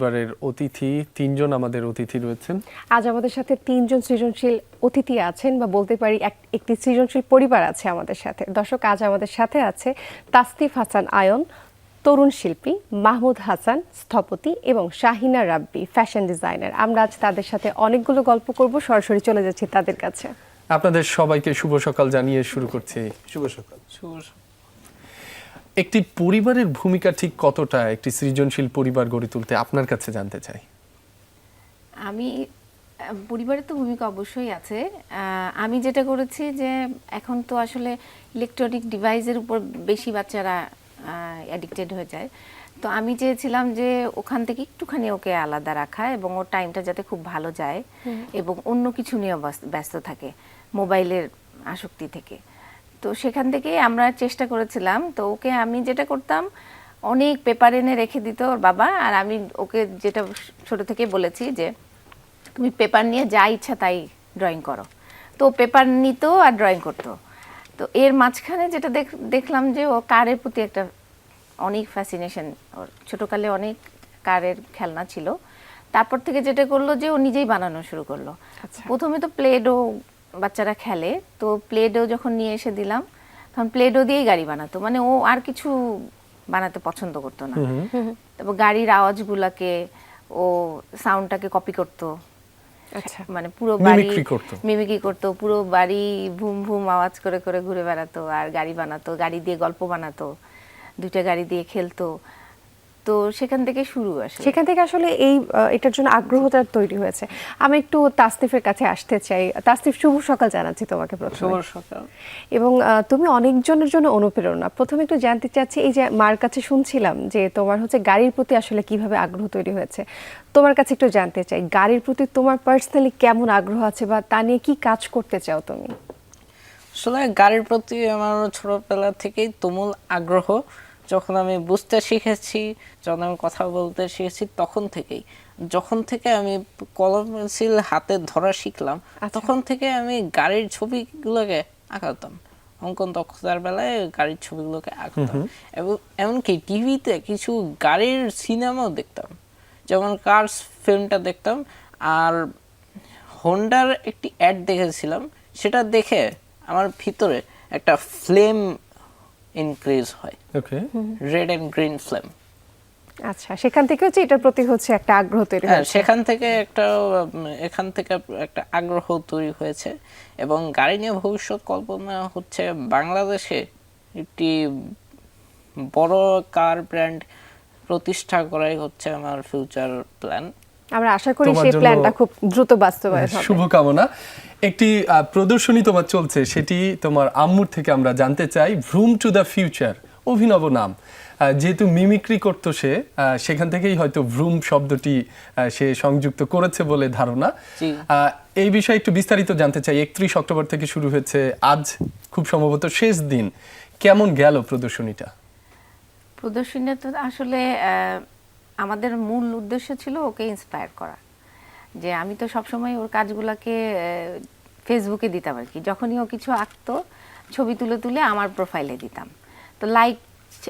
পরিবারের অতিথি তিনজন আমাদের অতিথি রয়েছেন। আজ আমাদের সাথে তিনজন সৃজনশীল অতিথি আছেন বা বলতে পারি একটি সৃজনশীল পরিবার আছে আমাদের সাথে। দর্শক আজ আমাদের সাথে আছে তাস্তিফ হাসান আয়ন তরুণ শিল্পী মাহমুদ হাসান স্থপতি এবং শাহিনা রাব্বি ফ্যাশন ডিজাইনার। আমরা আজ তাদের সাথে অনেকগুলো গল্প করব সরাসরি চলে যাচ্ছি তাদের কাছে। আপনাদের সবাইকে শুভ সকাল জানিয়ে শুরু করছি। শুভ সকাল। একটি পরিবারের ভূমিকা ঠিক কতটা একটি সৃজনশীল পরিবার গড়ে তুলতে আপনার কাছে জানতে চাই? আমি পরিবারের তো ভূমিকা অবশ্যই আছে। আমি যেটা করেছি যে এখন তো আসলে ইলেকট্রনিক ডিভাইসের উপর বেশি বাচ্চারা অ্যাডিক্টেড হয়ে যায়। তো আমি চেয়েছিলাম যে ওখান থেকে একটুখানি ওকে আলাদা রাখা এবং ওর টাইমটা যাতে খুব ভালো যায় এবং অন্য কিছু নিয়ে ব্যস্ত- ব্যস্ত থাকে মোবাইলের আসক্তি থেকে। তো সেখান থেকে আমরা চেষ্টা করেছিলাম। তো ওকে আমি যেটা করতাম অনেক পেপার এনে রেখে দিত ওর বাবা। আর আমি ওকে যেটা ছোট থেকে বলেছি যে তুমি পেপার নিয়ে যা ইচ্ছা তাই ড্রয়িং করো। তো পেপার নিত আর ড্রয়িং করতো। তো এর মাঝখানে যেটা দেখ- দেখলাম যে ও কারের প্রতি একটা অনেক ফ্যাসিনেশন ওর ছোটোকালে অনেক কারের খেলনা ছিল। তারপর থেকে যেটা করল যে ও নিজেই বানানো শুরু করল। আচ্ছা। প্রথমে তো প্লেডো বাচ্চারা খেলে তো প্লেডো যখন নিয়ে এসে দিলাম তখন প্লেডো দিয়েই গাড়ি বানাতো। মানে ও আর কিছু বানাতে পছন্দ করতো না। তারপর গাড়ির আওয়াজগুলাকে ও সাউন্ডটাকে কপি করতো। আচ্ছা। মানে পুরো বাড়ি। মিমিক্রি করতো। পুরো বাড়ি ভুম ভুম আওয়াজ করে করে ঘুরে বেড়াতো। আর গাড়ি বানাতো গাড়ি দিয়ে গল্প বানাতো। দুইটা গাড়ি দিয়ে খেলতো। তো সেখান থেকে শুরু আসে সেখান থেকে আসলে এই এটার জন্য আগ্রহটা তৈরি হয়েছে। আমি একটু তাসতিফের কাছে আসতে চাই। তাসতিফ শুভ সকাল জানাচ্ছি তোমাকে প্রথমে। সকাল। এবং তুমি অনেকজনের জন্য অনুপ্রেরণা। প্রথমে একটু জানতে চাচ্ছি এই যে মার কাছে শুনছিলাম যে তোমার হচ্ছে গাড়ির প্রতি আসলে কীভাবে আগ্রহ তৈরি হয়েছে। তোমার কাছে একটু জানতে চাই গাড়ির প্রতি তোমার পার্সোনালি কেমন আগ্রহ আছে বা তা নিয়ে কি কাজ করতে চাও তুমি? আসলে গাড়ির প্রতি আমার ছোটবেলা থেকেই তুমুল আগ্রহ। যখন আমি বুঝতে শিখেছি যখন আমি কথা বলতে শিখেছি তখন থেকেই। যখন থেকে আমি কলম পেন্সিল হাতে ধরা শিখলাম তখন থেকে আমি গাড়ির ছবিগুলোকে আঁকাতাম। অঙ্কন দক্ষতার বেলায় গাড়ির ছবিগুলোকে আঁকতাম। এবং এমনকি টিভিতে কিছু গাড়ির সিনেমাও দেখতাম। যেমন কার্স ফিল্মটা দেখতাম আর হোন্ডার একটি অ্যাড দেখেছিলাম সেটা দেখে আমার ভিতরে একটা ফ্লেম ইনক্রিজ হয়। Okay red and green flame আচ্ছা সেখান থেকে হচ্ছে এটার প্রতি হচ্ছে একটা আগ্রহ তৈরি হ্যাঁ সেখান থেকে একটা এখান থেকে একটা আগ্রহ তৈরি হয়েছে এবং গাড়ি নিয়ে ভবিষ্যৎ কল্পনা হচ্ছে বাংলাদেশে একটি বড় কার ব্র্যান্ড প্রতিষ্ঠা করাই হচ্ছে আমার ফিউচার প্ল্যান আমরা আশা করি সেই প্ল্যানটা খুব দ্রুত বাস্তবায়ন হবে। শুভকামনা। একটি আহ, প্রদর্শনী তোমার চলছে সেটি তোমার আম্মুর থেকে আমরা জানতে চাই ভ্রুম টু দ্য ফিউচার অভিনব নাম। যেহেতু মিমিক্রি করতো সে সেখান থেকেই হয়তো ভ্রুম শব্দটি সে সংযুক্ত করেছে বলে ধারণা। এই বিষয়ে একটু বিস্তারিত জানতে চাই একত্রিশ অক্টোবর থেকে শুরু হয়েছে আজ খুব সম্ভবত শেষ দিন। কেমন গেল প্রদর্শনীটা? প্রদর্শনীটা আসলে আহ, আমাদের মূল উদ্দেশ্য ছিল ওকে ইন্সপায়ার করা। যে আমি তো সবসময় ওর কাজগুলোকে ফেসবুকে দিতাম আর কি। যখনই ও কিছু আঁকতো, ছবি তুলে তুলে আমার প্রোফাইলে দিতাম। তো লাইক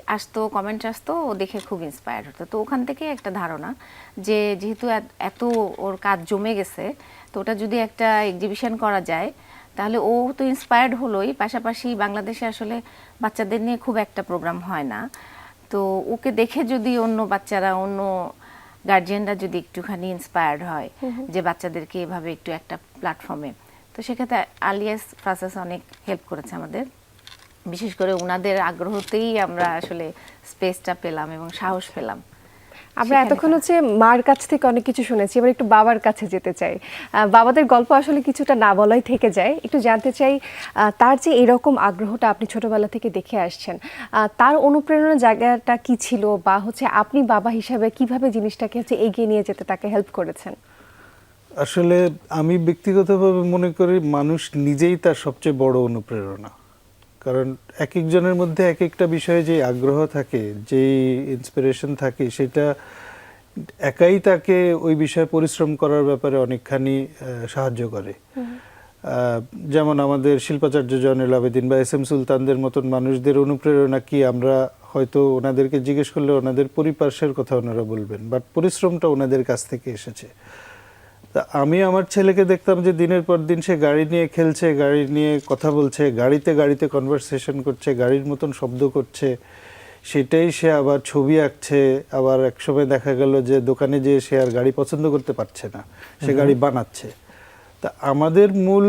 আসতো কমেন্ট আসতো, ও দেখে খুব ইন্সপায়ার হতো। তো ওখান থেকে একটা ধারণা যে যেহেতু এত- ওর কাজ জমে গেছে, তো ওটা যদি একটা এক্সিবিশন করা যায়, তাহলে ও তো ইন্সপায়ার্ড হলোই। পাশাপাশি বাংলাদেশে আসলে বাচ্চাদের নিয়ে খুব একটা প্রোগ্রাম হয় না। তো ওকে দেখে যদি অন্য বাচ্চারা, অন্য গার্জিয়ানরা যদি একটুখানি ইন্সপায়ার্ড হয় যে বাচ্চাদেরকে এভাবে একটু একটা প্ল্যাটফর্মে তো সেক্ষেত্রে আলিয়াস প্রসেস অনেক হেল্প করেছে আমাদের। বিশেষ করে ওনাদের আগ্রহতেই আমরা আসলে স্পেসটা পেলাম এবং সাহস পেলাম। আমরা এতক্ষণ হচ্ছে মার কাছ থেকে অনেক কিছু শুনেছি এবার একটু বাবার কাছে যেতে চাই। আহ, বাবাদের গল্প আসলে কিছুটা না বলাই থেকে যায়। একটু জানতে চাই তার যে এরকম আগ্রহটা আপনি ছোটবেলা থেকে দেখে আসছেন তার অনুপ্রেরণা জায়গাটা কি ছিল বা হচ্ছে আপনি বাবা হিসাবে কীভাবে জিনিসটাকে হচ্ছে এগিয়ে নিয়ে যেতে তাকে হেল্প করেছেন? আসলে আমি ব্যক্তিগতভাবে মনে করি মানুষ নিজেই তার সবচেয়ে বড় অনুপ্রেরণা। কারণ এক একজনের মধ্যে এক একটা বিষয়ে যে আগ্রহ থাকে যেই ইন্সপিরেশন থাকে সেটা একাই তাকে ওই বিষয়ে পরিশ্রম করার ব্যাপারে অনেকখানি সাহায্য করে। আহ, যেমন আমাদের শিল্পাচার্য জয়নুল আবেদিন বা এস এম সুলতানদের মতন মানুষদের অনুপ্রেরণা কি আমরা হয়তো ওনাদেরকে জিজ্ঞেস করলে ওনাদের পরিপার্শ্বের কথা ওনারা বলবেন বাট পরিশ্রমটা ওনাদের কাছ থেকে এসেছে। তা আমি আমার ছেলেকে দেখতাম যে দিনের পর দিন সে গাড়ি নিয়ে খেলছে গাড়ি নিয়ে কথা বলছে গাড়িতে গাড়িতে কনভারসেশন করছে গাড়ির মতন শব্দ করছে। সেটাই সে আবার ছবি আঁকছে আবার একসময় দেখা গেল যে দোকানে যেয়ে সে আর গাড়ি পছন্দ করতে পারছে না সে গাড়ি বানাচ্ছে। তা আমাদের মূল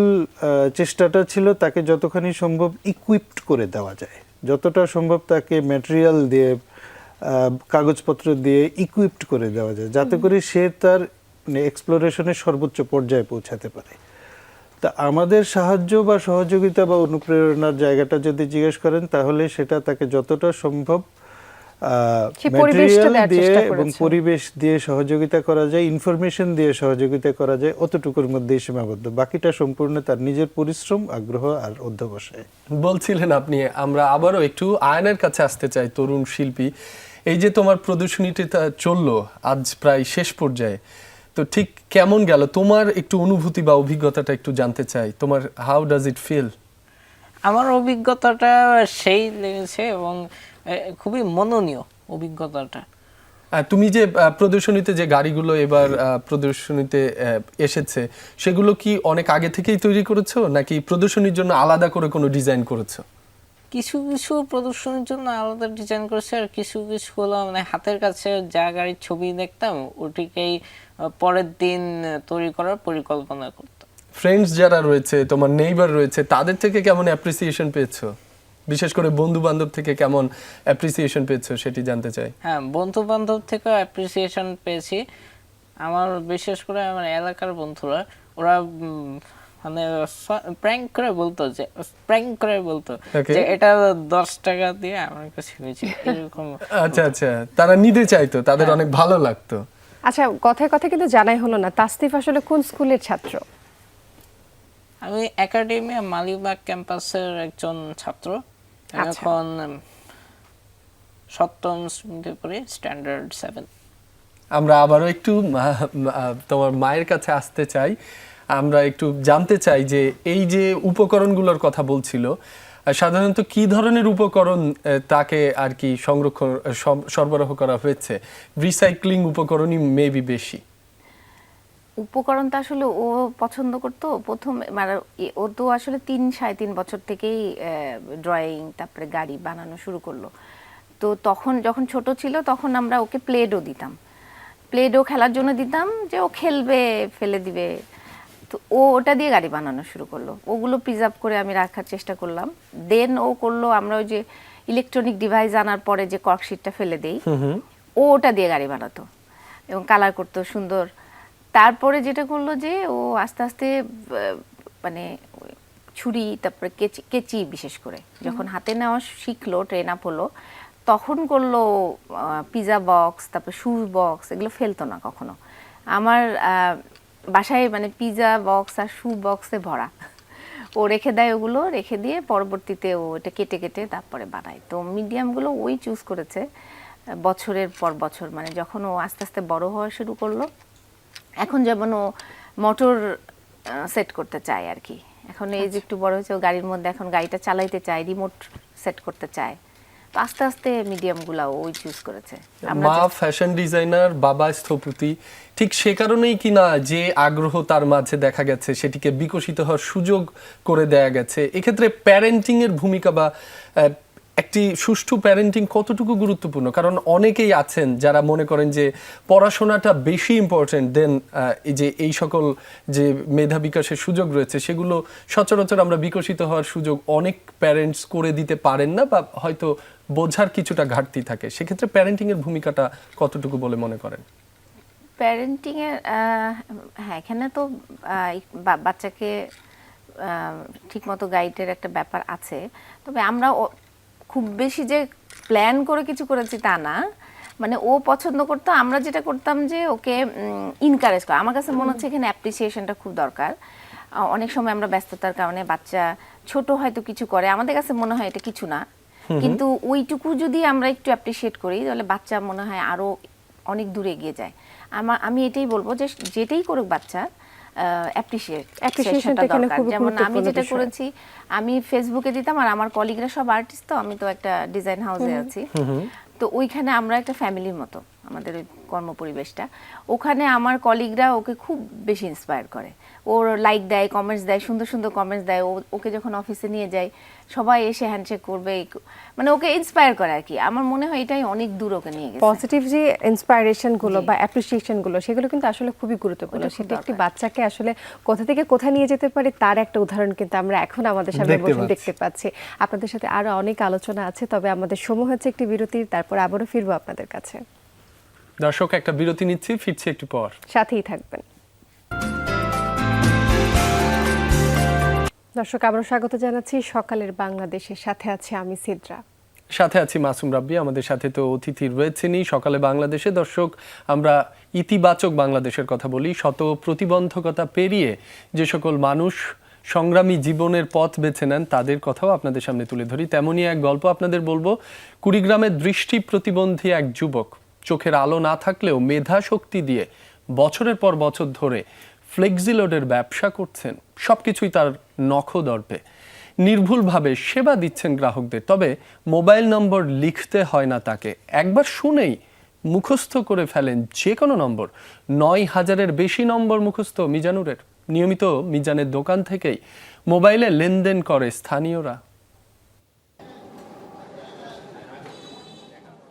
চেষ্টাটা ছিল তাকে যতখানি সম্ভব ইকুইপড করে দেওয়া যায়। যতটা সম্ভব তাকে ম্যাটেরিয়াল দিয়ে কাগজপত্র দিয়ে ইকুইপড করে দেওয়া যায় যাতে করে সে তার এক্সপ্লোরেশনের সর্বোচ্চ পর্যায়ে পৌঁছাতে পারে। তা আমাদের সাহায্য বা সহযোগিতা বা অনুপ্রেরণার জায়গাটা যদি জিজ্ঞেস করেন তাহলে সেটা তাকে যতটা সম্ভব দেওয়ার দিয়ে এবং পরিবেশ দিয়ে সহযোগিতা করা যায় ইনফরমেশন দিয়ে সহযোগিতা করা যায় অতটুকুর মধ্যেই সীমাবদ্ধ। বাকিটা সম্পূর্ণ তার নিজের পরিশ্রম আগ্রহ আর অধ্যবসায়। বলছিলেন আপনি আমরা আবারও একটু আয়নের কাছে আসতে চাই তরুণ শিল্পী। এই যে তোমার প্রদর্শনীটা চলল আজ প্রায় শেষ পর্যায়ে তো ঠিক কেমন গেল? তোমার একটু অনুভূতি বা অভিজ্ঞতাটা একটু জানতে চাই। তোমার হাউ ডাজ ইট ফিল আমার অভিজ্ঞতাটা সেই লেগেছে এবং খুবই মননীয় অভিজ্ঞতাটা। তুমি যে প্রদর্শনীতে যে গাড়িগুলো এবার প্রদর্শনীতে এসেছে সেগুলো কি অনেক আগে থেকেই তৈরি করেছ? নাকি প্রদর্শনীর জন্য আলাদা করে কোনো ডিজাইন করেছ? কিছু কিছু প্রদর্শনীর জন্য আলাদা ডিজাইন করেছে আর কিছু কিছু হলো মানে হাতের কাছে যা গাড়ির ছবি দেখতাম ওটিকেই পরের দিন তৈরি করার পরিকল্পনা করতাম। ফ্রেন্ডস যারা রয়েছে তোমার নেইবার রয়েছে তাদের থেকে কেমন অ্যাপ্রিসিয়েশন পেয়েছ? বিশেষ করে বন্ধু বান্ধব থেকে কেমন অ্যাপ্রিসিয়েশন পেয়েছ সেটি জানতে চাই। হ্যাঁ বন্ধু বান্ধব থেকেও অ্যাপ্রিসিয়েশন পেয়েছি। আমার বিশেষ করে আমার এলাকার বন্ধুরা ওরা মানে প্র্যাঙ্ক করে বলতো যে প্র্যাঙ্ক করে বলতো যে এটা দশ টাকা দিয়ে আমার কাছে হয়েছে। এরকম। আচ্ছা আচ্ছা। তারা নিতে চাইতো তাদের অনেক ভালো লাগতো। আচ্ছা কথায় কথা কিন্তু জানাই হলো না তাসনিফ আসলে কোন স্কুলের ছাত্র? আমি একাডেমিয়া মালিবাগ ক্যাম্পাসের একজন ছাত্র। আচ্ছা। এখন সপ্তম শ্রেণীতে পড়ি স্ট্যান্ডার্ড সেভেন আমরা আবারও একটু তোমার মায়ের কাছে আসতে চাই। আমরা একটু জানতে চাই যে এই যে উপকরণগুলোর কথা বলছিল সাধারণত কি ধরনের উপকরণ তাকে আর কি সংরক্ষণ সরবরাহ করা হয়েছে? রিসাইক্লিং উপকরণই মেবি বেশি। উপকরণটা আসলে ও পছন্দ করতো। প্রথম মানে ও তো আসলে তিন, সাড়ে তিন বছর থেকেই ড্রয়িং তারপরে গাড়ি বানানো শুরু করল। তো তখন যখন ছোট ছিল, তখন আমরা ওকে প্লেডও দিতাম। প্লেডও খেলার জন্য দিতাম যে ও খেলবে, ফেলে দিবে। তো ও ওটা দিয়ে গাড়ি বানানো শুরু করল। ওগুলো প্রিজার্ভ করে আমি রাখার চেষ্টা করলাম। দেন ও করল আমরা ওই যে ইলেকট্রনিক ডিভাইস আনার পরে যে কর্কশিটটা ফেলে দেই ও ওটা দিয়ে গাড়ি বানাতো এবং কালার করতো সুন্দর। তারপরে যেটা করল যে ও আস্তে আস্তে মানে ছুরি তারপরে কেচি কেচি বিশেষ করে। যখন হাতে নেওয়া শিখলো ট্রেন আপ হলো তখন করল পিজা বক্স তারপরে শু বক্স এগুলো ফেলতো না কখনো। আমার বাসায় মানে পিজা বক্স আর শু বক্সে ভরা। ও রেখে দেয় ওগুলো রেখে দিয়ে পরবর্তীতে ও এটা কেটে কেটে তারপরে বানায়। তো মিডিয়ামগুলো ওই চুজ করেছে বছরের পর বছর মানে যখন ও আস্তে আস্তে বড় হওয়া শুরু করল এখন যেমন ও মোটর সেট করতে চায় আর কি। এখন এই যে একটু বড় হয়েছে ও গাড়ির মধ্যে এখন গাড়িটা চালাইতে চায় রিমোট সেট করতে চায়। তো আস্তে আস্তে মিডিয়ামগুলো ওই চুজ করেছে। মা ফ্যাশন ডিজাইনার বাবা স্থপতি ঠিক সে কারণেই কিনা যে আগ্রহ তার মাঝে দেখা গেছে সেটিকে বিকশিত হওয়ার সুযোগ করে দেয়া গেছে। এক্ষেত্রে প্যারেন্টিং এর ভূমিকা বা একটি সুষ্ঠু প্যারেন্টিং কতটুকু গুরুত্বপূর্ণ? কারণ অনেকেই আছেন যারা মনে করেন যে পড়াশোনাটা বেশি ইম্পর্টেন্ট দেন এই যে এই সকল যে মেধা বিকাশের সুযোগ রয়েছে সেগুলো সচরাচর আমরা বিকশিত হওয়ার সুযোগ অনেক প্যারেন্টস করে দিতে পারেন না বা হয়তো বোঝার কিছুটা ঘাটতি থাকে, সেক্ষেত্রে প্যারেন্টিং এর ভূমিকাটা কতটুকু বলে মনে করেন? প্যারেন্টিং এর হ্যাঁ এখানে তো বাচ্চাকে ঠিকমতো গাইডের একটা ব্যাপার আছে। তবে আমরা খুব বেশি যে প্ল্যান করে কিছু করেছি তা না। মানে ও পছন্দ করতো, আমরা যেটা করতাম যে ওকে ইনকারেজ করা। আমার কাছে মনে হচ্ছে এখানে অ্যাপ্রিসিয়েশনটা খুব দরকার। অনেক সময় আমরা ব্যস্ততার কারণে বাচ্চা ছোট হয়তো কিছু করে, আমাদের কাছে মনে হয় এটা কিছু না। কিন্তু ওইটুকু যদি আমরা একটু অ্যাপ্রিসিয়েট করি তাহলে বাচ্চা মনে হয় আরও অনেক দূরে এগিয়ে যায়। আমার আমি এটাই বলব যে যেটাই করুক বাচ্চা যেমন আমি যেটা করেছি আমি ফেসবুকে দিতাম আর আমার কলিগরা সব আর্টিস্ট তো আমি তো একটা ডিজাইন হাউসে আছি। তো ওইখানে আমরা একটা ফ্যামিলির মতো। আমাদের ওই কর্মপরিবেশটা। ওখানে আমার কলিগরা ওকে খুব বেশি ইন্সপায়ার করে। ওর লাইক দেয় কমেন্টস দেয় সুন্দর সুন্দর কমেন্টস দেয়। ও ওকে যখন অফিসে নিয়ে যায় সবাই এসে হ্যান্ডশেক করবে। মানে ওকে ইন্সপায়ার করে আর কি। আমার মনে হয় এটাই অনেক দূর ওকে নিয়ে গেছে। পজিটিভ যে ইন্সপাইরেশনগুলো বা অ্যাপ্রিসিয়েশনগুলো সেগুলো কিন্তু আসলে খুবই গুরুত্বপূর্ণ। সেটা একটি বাচ্চাকে আসলে কোথা থেকে কোথায় নিয়ে যেতে পারে তার একটা উদাহরণ কিন্তু আমরা এখন আমাদের সামনে দেখতে বসে পাচ্ছি। দেখতে পাচ্ছি। আপনাদের সাথে আরও অনেক আলোচনা আছে তবে আমাদের সময় হচ্ছে একটি বিরতির তারপর আবারও ফিরবো আপনাদের কাছে। দর্শক একটা বিরতি নিচ্ছি ফিরছি একটু পর। সাথেই থাকবেন। দর্শক আবারও স্বাগত জানাচ্ছি। সকালের বাংলাদেশের সাথে আছে আমি সিদ্রা। সাথে আছি মাসুম রাব্বি আমাদের সাথে তো অতিথি রয়েছেনই। সকালে বাংলাদেশে দর্শক আমরা ইতিবাচক বাংলাদেশের কথা বলি। শত প্রতিবন্ধকতা পেরিয়ে যে সকল মানুষ সংগ্রামী জীবনের পথ বেছে নেন তাদের কথাও আপনাদের সামনে তুলে ধরি। তেমনই এক গল্প আপনাদের বলব। কুড়িগ্রামের দৃষ্টি প্রতিবন্ধী এক যুবক চোখের আলো না থাকলেও মেধা শক্তি দিয়ে বছরের পর বছর ধরে ফ্লেক্সিলোডের ব্যবসা করছেন। সবকিছুই তার নখ নখদর্পে নির্ভুলভাবে সেবা দিচ্ছেন গ্রাহকদের, তবে মোবাইল নম্বর লিখতে হয় না তাকে। একবার শুনেই মুখস্থ করে ফেলেন যে কোনো নম্বর। নয় হাজারের বেশি নম্বর মুখস্থ মিজানুরের। নিয়মিত মিজানের দোকান থেকেই মোবাইলে লেনদেন করে স্থানীয়রা।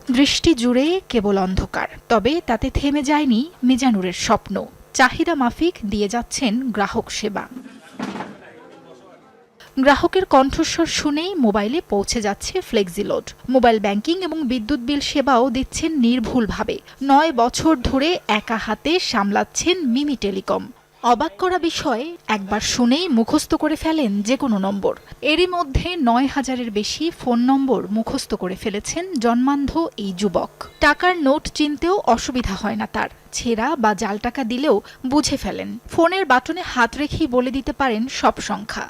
দৃষ্টি জুড়ে কেবল অন্ধকার, তবে তাতে থেমে যায়নি মিজানুরের স্বপ্ন। চাহিদা মাফিক দিয়ে যাচ্ছেন গ্রাহক সেবা। গ্রাহকের কণ্ঠস্বর শুনেই মোবাইলে পৌঁছে যাচ্ছে ফ্লেক্সিলোড। মোবাইল ব্যাংকিং এবং বিদ্যুৎ বিল সেবাও দিচ্ছেন নির্ভুলভাবে। নয় বছর ধরে একা হাতে সামলাচ্ছেন মিমি টেলিকম। অবাক করা বিষয়, একবার শুনেই মুখস্থ করে ফেলেন যে কোনো নম্বর। এরই মধ্যে নয় হাজারের বেশি ফোন নম্বর মুখস্থ করে ফেলেছেন জন্মান্ধ এই যুবক। টাকার নোট চিনতেও অসুবিধা হয় না তার। ছেঁড়া বা জাল টাকা দিলেও বুঝে ফেলেন। ফোনের বাটনে হাত রেখেই বলে দিতে পারেন সব সংখ্যা।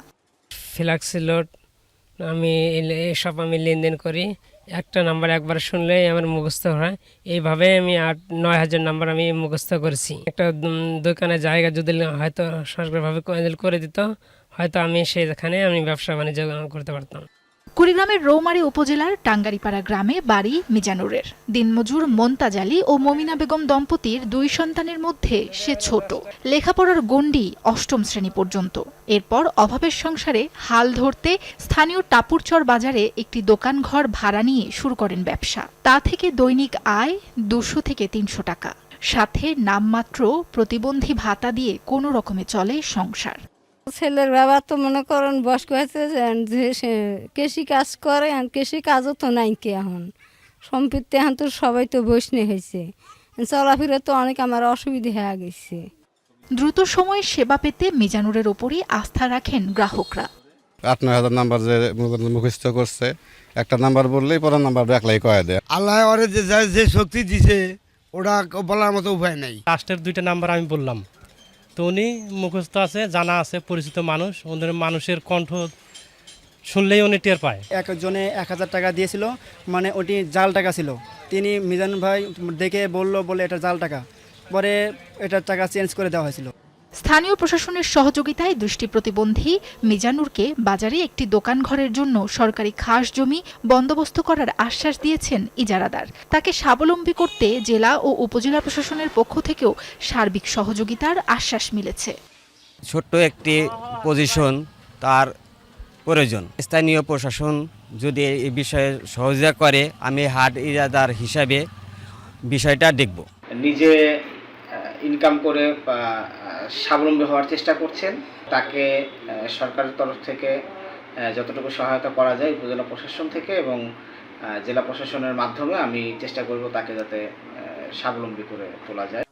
আমি এসব আমি লেনদেন করি। একটা নাম্বার একবার শুনলেই আমার মুখস্থ হয়। এইভাবে আমি আট, নয় হাজার নাম্বার আমি মুখস্থ করেছি। একটা দোকানে জায়গা যদি হয়তো সরকারিভাবে করে- করে দিত, হয়তো আমি সেখানে আমি ব্যবসা বাণিজ্য করতে পারতাম। কুড়িগ্রামের রৌমারী উপজেলার টাঙ্গারিপাড়া গ্রামে বাড়ি মিজানুরের। দিনমজুর মন্তাজ আলী ও মমিনা বেগম দম্পতির দুই সন্তানের মধ্যে সে ছোট। লেখাপড়ার গণ্ডি অষ্টম শ্রেণি পর্যন্ত। এরপর অভাবের সংসারে হাল ধরতে স্থানীয় টাপুরচর বাজারে একটি দোকান ঘর ভাড়া নিয়ে শুরু করেন ব্যবসা। তা থেকে দৈনিক আয় দুশো থেকে তিনশো টাকা। সাথে নামমাত্র প্রতিবন্ধী ভাতা দিয়ে কোনো রকমে চলে সংসার। ছেলের বাবা তো মনে করেন বয়স্ক হয়েছে যে কৃষি কাজ করে আর কৃষি কাজও তো নাই কি এখন। সম্পত্তি এখন তো সবাই তো বৈষ্ণে হয়েছে। চলাফেরা তো অনেক আমার অসুবিধা হয়ে গেছে। দ্রুত সময়ে সেবা পেতে মিজানুরের ওপরই আস্থা রাখেন গ্রাহকরা। আট নয় হাজার নাম্বার যে মুখস্থ করছে একটা নাম্বার বললেই পরের নাম্বার একলাই কয়ে দেয়। আল্লাহ ওরে যে যা- যে শক্তি দিছে ওটা বলার মতো উপায় নাই। লাস্টের দুইটা নাম্বার আমি বললাম। তো উনি মুখস্থ আছে, জানা আছে, পরিচিত মানুষ। ওদের মানুষের কণ্ঠ শুনলেই উনি টের পায়। একজনে এক হাজার টাকা দিয়েছিল মানে ওটি জাল টাকা ছিল। তিনি মিজান ভাই দেখে বলল বলে এটা জাল টাকা। পরে এটার টাকা চেঞ্জ করে দেওয়া হয়েছিল। স্থানীয় প্রশাসনের সহযোগিতায় দৃষ্টি প্রতিবন্ধী মিজানুরকে বাজারে একটি দোকান ঘরের জন্য সরকারি খাস জমি বন্দোবস্ত করার আশ্বাস দিয়েছেন ইজারাদার। তাকে স্বাবলম্বী করতে জেলা ও উপজেলা প্রশাসনের পক্ষ থেকেও সার্বিক সহযোগিতার আশ্বাস মিলেছে। ছোট্ট একটি পজিশন তার প্রয়োজন। স্থানীয় প্রশাসন যদি এই বিষয়ে সহযোগিতা করে আমি হাট ইরাদার হিসাবে বিষয়টা দেখব। নিজে ইনকাম করে স্বাবলম্বী হওয়ার চেষ্টা করছেন। তাকে সরকারের তরফ থেকে যতটুকু সহায়তা করা যায় উপজেলা প্রশাসন থেকে এবং জেলা প্রশাসনের মাধ্যমে আমি চেষ্টা করব তাকে যাতে স্বাবলম্বী করে তোলা যায়।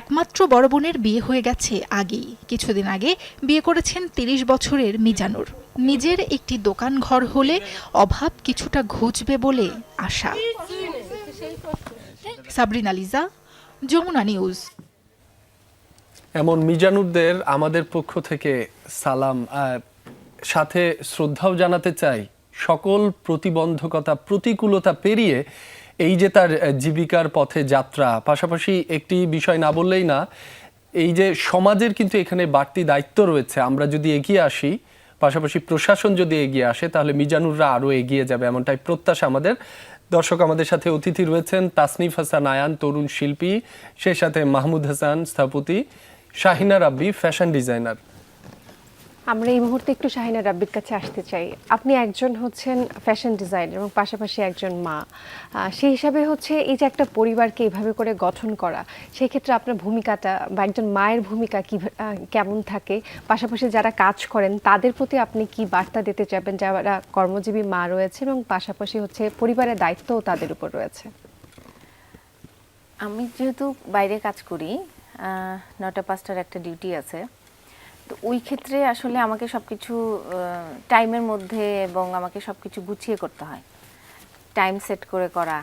একমাত্র বড় বোনের বিয়ে হয়ে গেছে আগেই। কিছুদিন আগে বিয়ে করেছেন তিরিশ বছরের মিজানুর। নিজের একটি দোকান ঘর হলে অভাব কিছুটা ঘুচবে বলে আশা। সাবরিনা লিজা, যমুনা নিউজ। এমন মিজানুরদের আমাদের পক্ষ থেকে সালাম। সাথে শ্রদ্ধাও জানাতে চাই, সকল প্রতিবন্ধকতা, প্রতিকূলতা পেরিয়ে এই যে তার জীবিকার পথে যাত্রা। পাশাপাশি একটি বিষয় না বললেই না, এই যে সমাজের কিন্তু এখানে বাড়তি দায়িত্ব রয়েছে, আমরা যদি এগিয়ে আসি, পাশাপাশি প্রশাসন যদি এগিয়ে আসে, তাহলে মিজানুররা আরও এগিয়ে যাবে এমনটাই প্রত্যাশা আমাদের। দর্শক আমাদের সাথে অতিথি রয়েছেন তাসনিফ হাসান আয়ান, তরুণ শিল্পী, সেই সাথে মাহমুদ হাসান, স্থপতি। শাহিনা রাব্বি ফ্যাশন ডিজাইনার আমরা এই মুহূর্তে একটু শাহিনা রাব্বির কাছে আসতে চাই। আপনি একজন হচ্ছেন ফ্যাশন ডিজাইনার এবং পাশাপাশি একজন মা। সেই হিসাবে হচ্ছে এই যে একটা পরিবারকে এইভাবে করে গঠন করা সেই ক্ষেত্রে আপনার ভূমিকাটা বা একজন মায়ের ভূমিকা কি কেমন থাকে? পাশাপাশি যারা কাজ করেন তাদের প্রতি আপনি কি বার্তা দিতে চাইবেন? যারা কর্মজীবী মা রয়েছে এবং পাশাপাশি হচ্ছে পরিবারের দায়িত্বও তাদের উপর রয়েছে। আমি যেহেতু বাইরে কাজ করি নটা পাঁচটার একটা ডিউটি আছে। তো ওই ক্ষেত্রে আসলে আমাকে সব কিছু টাইমের মধ্যে এবং আমাকে সব কিছু গুছিয়ে করতে হয়। টাইম সেট করে করা।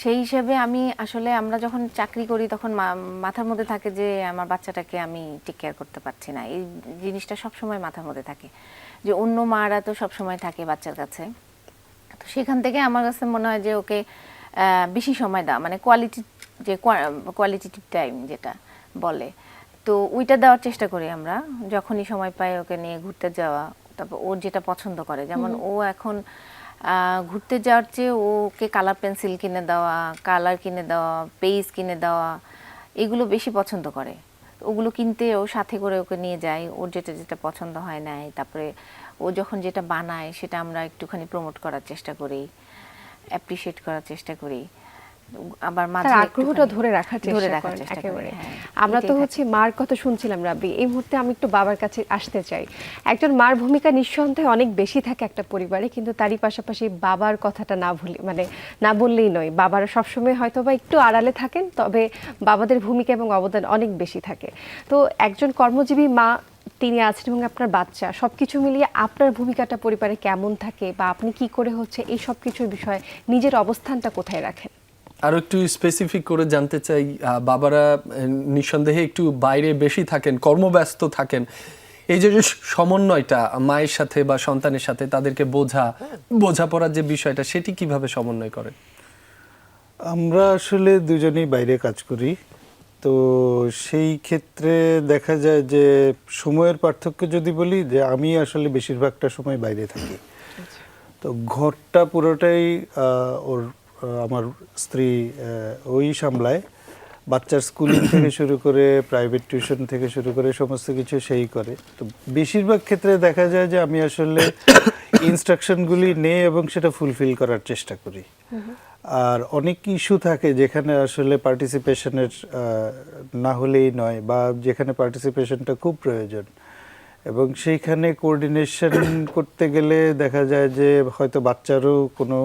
সেই হিসেবে আমি আসলে আমরা যখন চাকরি করি তখন মাথার মধ্যে থাকে যে আমার বাচ্চাটাকে আমি টেক কেয়ার করতে পারছি না। এই জিনিসটা সব সময় মাথার মধ্যে থাকে। যে অন্য মারা তো সব সময় থাকে বাচ্চার কাছে। তো সেখান থেকে আমার কাছে মনে হয় যে ওকে বেশি সময় দেওয়া মানে কোয়ালিটি যে কোয়ালিটিটিভ টাইম যেটা। বলে। তো ওইটা দেওয়ার চেষ্টা করি আমরা। যখনই সময় পাই ওকে নিয়ে ঘুরতে যাওয়া তারপর ওর যেটা পছন্দ করে। যেমন ও এখন ঘুরতে যাওয়ার চেয়ে ওকে কালার পেন্সিল কিনে দেওয়া কালার কিনে দেওয়া পেজ কিনে দেওয়া এগুলো বেশি পছন্দ করে। ওগুলো কিনতে ও সাথে করে ওকে নিয়ে যাই ওর যেটা যেটা পছন্দ হয় নাই তারপরে ও যখন যেটা বানায় সেটা আমরা একটুখানি প্রমোট করার চেষ্টা করি অ্যাপ্রিসিয়েট করার চেষ্টা করি। আবার মাঝে আগ্রহটা ধরে রাখার চেষ্টা করেন একেবারে। হ্যাঁ, আমরা তো হচ্ছে মার কথা শুনছিলাম রাব্বি। এই মুহূর্তে আমি একটু বাবার কাছে আসতে চাই। একজন মার ভূমিকা নিঃসন্দেহে অনেক বেশি থাকে একটা পরিবারে কিন্তু তারই পাশাপাশি বাবার কথাটা না ভুলি মানে না বললেই নয় বাবারা সবসময় হয়তো বা একটু আড়ালে থাকেন তবে বাবাদের ভূমিকা এবং অবদান অনেক বেশি থাকে। তো একজন কর্মজীবী মা তিনি আছেন এবং আপনার বাচ্চা সবকিছু মিলিয়ে আপনার ভূমিকাটা পরিবারে কেমন থাকে বা আপনি কি করে হচ্ছে এই সব কিছুর বিষয়ে নিজের অবস্থানটা কোথায় রাখেন? আরও একটু স্পেসিফিক করে জানতে চাই বাবারা নিঃসন্দেহে একটু বাইরে বেশি থাকেন কর্মব্যস্ত থাকেন। এই যে সমন্বয়টা মায়ের সাথে বা সন্তানের সাথে তাদেরকে বোঝা বোঝাপড়ার যে বিষয়টা সেটি কীভাবে সমন্বয় করেন? আমরা আসলে দুজনেই বাইরে কাজ করি। তো সেই ক্ষেত্রে দেখা যায় যে সময়ের পার্থক্য যদি বলি যে আমি আসলে বেশিরভাগটা সময় বাইরে থাকি। তো ঘরটা পুরোটাই ওর আমার স্ত্রী ওই সামলায়। বাচ্চার স্কুলিং থেকে শুরু করে প্রাইভেট টিউশন থেকে শুরু করে সমস্ত কিছু সেই করে। তো বেশিরভাগ ক্ষেত্রে দেখা যায় যে আমি আসলে ইনস্ট্রাকশনগুলি নেই এবং সেটা ফুলফিল করার চেষ্টা করি। আর অনেক ইস্যু থাকে যেখানে আসলে পার্টিসিপেশনের না হলেই নয় বা যেখানে পার্টিসিপেশনটা খুব প্রয়োজন। এবং সেইখানে কোঅর্ডিনেশন করতে গেলে দেখা যায় যে হয়তো বাচ্চারও কোনো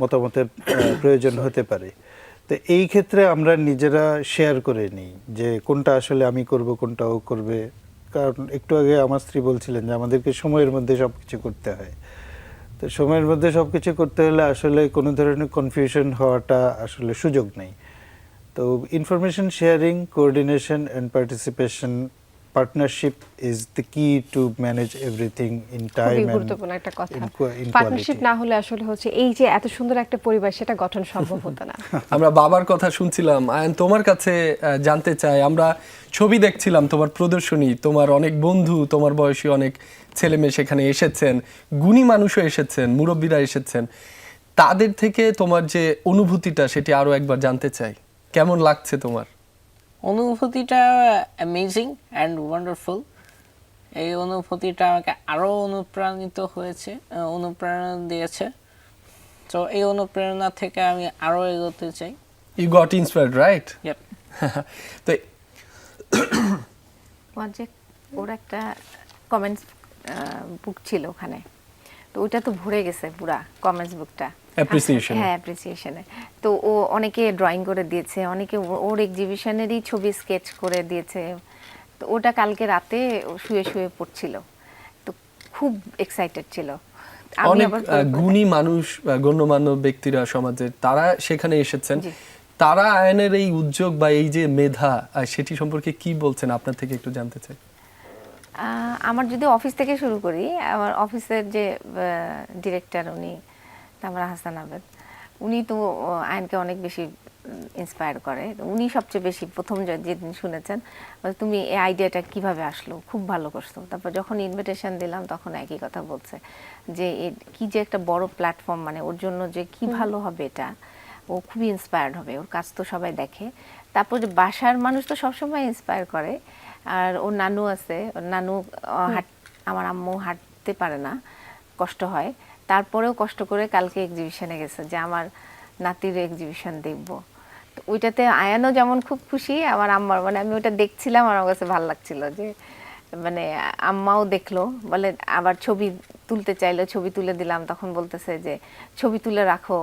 মতামতের প্রয়োজন হতে পারে। তো এই ক্ষেত্রে আমরা নিজেরা শেয়ার করে নিই যে কোনটা আসলে আমি করব, কোনটা ও করবে। কারণ একটু আগে আমার স্ত্রী বলছিলেন যে আমাদেরকে সময়ের মধ্যে সব কিছু করতে হয়। তো সময়ের মধ্যে সব কিছু করতে হলে আসলে কোনো ধরনের কনফিউশন হওয়াটা আসলে সুযোগ নেই। তো information sharing coordination and participation partnership is the key to manage everything in time খুবই গুরুত্বপূর্ণ একটা কথা। পার্টনারশিপ না হলে আসলে হচ্ছে এই যে এত সুন্দর একটা পরিবার সেটা গঠন সম্ভব হতো না। আমরা বাবার কথা শুনছিলাম। আয়ন তোমার কাছে আহ, জানতে চাই আমরা ছবি দেখছিলাম তোমার প্রদর্শনী তোমার অনেক বন্ধু তোমার বয়সী অনেক ছেলে মেয়ে সেখানে এসেছেন গুণী মানুষও এসেছেন মুরব্বীরা এসেছেন। তাদের থেকে তোমার যে অনুভূতিটা সেটি আরও একবার জানতে চাই। কেমন লাগছে তোমার? অনুভূতিটা অ্যামেজিং অ্যান্ড ওয়ান্ডারফুল এই অনুভূতিটা আমাকে আরও অনুপ্রাণিত হয়েছে অনুপ্রেরণা দিয়েছে। তো এই অনুপ্রেরণা থেকে আমি আরও এগোতে চাই। You got inspired right Yep. তো ওর একটা কমেন্টস বুক ছিল ওখানে। তো ওইটা তো ভরে গেছে পুরা কমেন্টস বুকটা Appreciation. এ। হ্যাঁ অ্যাপ্রিসিয়েশনে তো ও অনেকে ড্রয়িং করে দিয়েছে অনেকে ওর এক্সিবিশনেরই ছবি স্কেচ করে দিয়েছে। তো ওটা কালকে রাতে শুয়ে শুয়ে পড়ছিল। তো খুব এক্সাইটেড ছিল। অনেক গুণী মানুষ গণ্যমান্য ব্যক্তিরা সমাজের তারা সেখানে এসেছেন। তারা আয়নের এই উদ্যোগ বা এই যে মেধা সেটি সম্পর্কে কি বলছেন? আপনার থেকে একটু জানতে চাই। আমার যদি অফিস থেকে শুরু করি আমার অফিসের যে ডিরেক্টর উনি তামরা হাসান আবেদ উনি তো আহ, আইনকে অনেক বেশি ইন্সপায়ার করে। উনি সবচেয়ে বেশি প্রথম যেদিন শুনেছেন তুমি এই আইডিয়াটা কীভাবে আসলো? খুব ভালো করছ। তারপর যখন ইনভিটেশন দিলাম তখন একই কথা বলছে যে কি যে একটা বড় প্ল্যাটফর্ম মানে ওর জন্য যে কি ভালো হবে এটা? ও খুবই ইন্সপায়ার্ড হবে ওর কাজ তো সবাই দেখে। তারপর যে বাসার মানুষ তো সবসময় ইন্সপায়ার করে। আর ওর নানু আছে ওর নানু হাঁট আমার আম্মু হাঁটতে পারে না কষ্ট হয়। তারপরেও কষ্ট করে কালকে এক্সিবিশনে গেছে যে আমার নাতির এক্সিবিশন দেখব। তো ওইটাতে আয়ানও যেমন খুব খুশি আমার আম্মার মানে আমি ওটা দেখছিলাম আমার কাছে ভালো লাগছিল যে মানে আম্মাও দেখল বলে আবার ছবি তুলতে চাইলো ছবি তুলে দিলাম তখন বলতেছে যে ছবি তুলে রাখো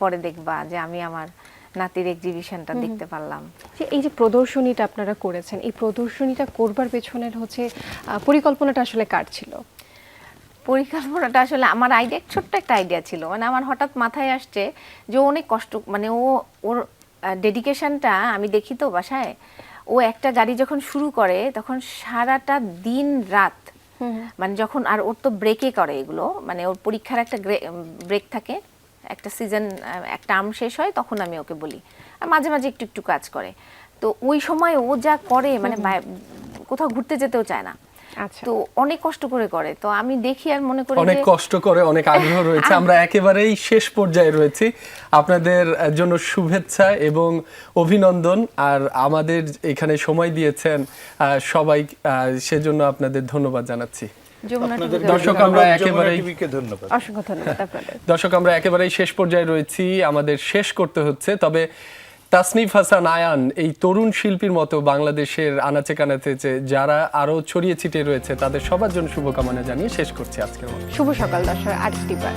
পরে দেখবা যে আমি আমার নাতির এক্সিবিশনটা দেখতে পারলাম। যে এই যে প্রদর্শনীটা আপনারা করেছেন এই প্রদর্শনীটা করবার পেছনের হচ্ছে পরিকল্পনাটা আসলে কার ছিল? পরিকল্পনাটা আসলে আমার আইডিয়া ছোট্ট একটা আইডিয়া ছিল। মানে আমার হঠাৎ মাথায় আসছে যে ও অনেক কষ্ট মানে ও ওর ডেডিকেশনটা আমি দেখি তো বাসায় ও একটা গাড়ি যখন শুরু করে তখন সারাটা দিন রাত মানে যখন আর ওর তো ব্রেকে করে এগুলো মানে ওর পরীক্ষার একটা ব্রেক থাকে একটা সিজন একটা আম শেষ হয় তখন আমি ওকে বলি। আর মাঝে মাঝে একটু একটু কাজ করে। তো ওই সময় ও যা করে মানে কোথাও ঘুরতে যেতেও চায় না। তো অনেক কষ্ট করে করে। তো আমি দেখি আর মনে করি অনেক কষ্ট করে অনেক আগ্রহ রয়েছে। আমরা একেবারেই শেষ পর্যায়ে রয়েছি। আপনাদের জন্য শুভেচ্ছা এবং অভিনন্দন। আর আমাদের এখানে সময় দিয়েছেন আহ, সবাই আহ, সেজন্য আপনাদের ধন্যবাদ জানাচ্ছি। দর্শক আমরা একেবারেই দর্শক আমরা একেবারেই শেষ পর্যায়ে রয়েছি। আমাদের শেষ করতে হচ্ছে। তবে তাসনিফ হাসান আয়ান, এই তরুণ শিল্পীর মতো বাংলাদেশের আনাচে কানাচে যারা আরও ছড়িয়ে ছিটিয়ে রয়েছে, তাদের সবার জন্য শুভকামনা জানিয়ে শেষ করছি আজকের মতো। শুভ সকাল আরেকটি বার।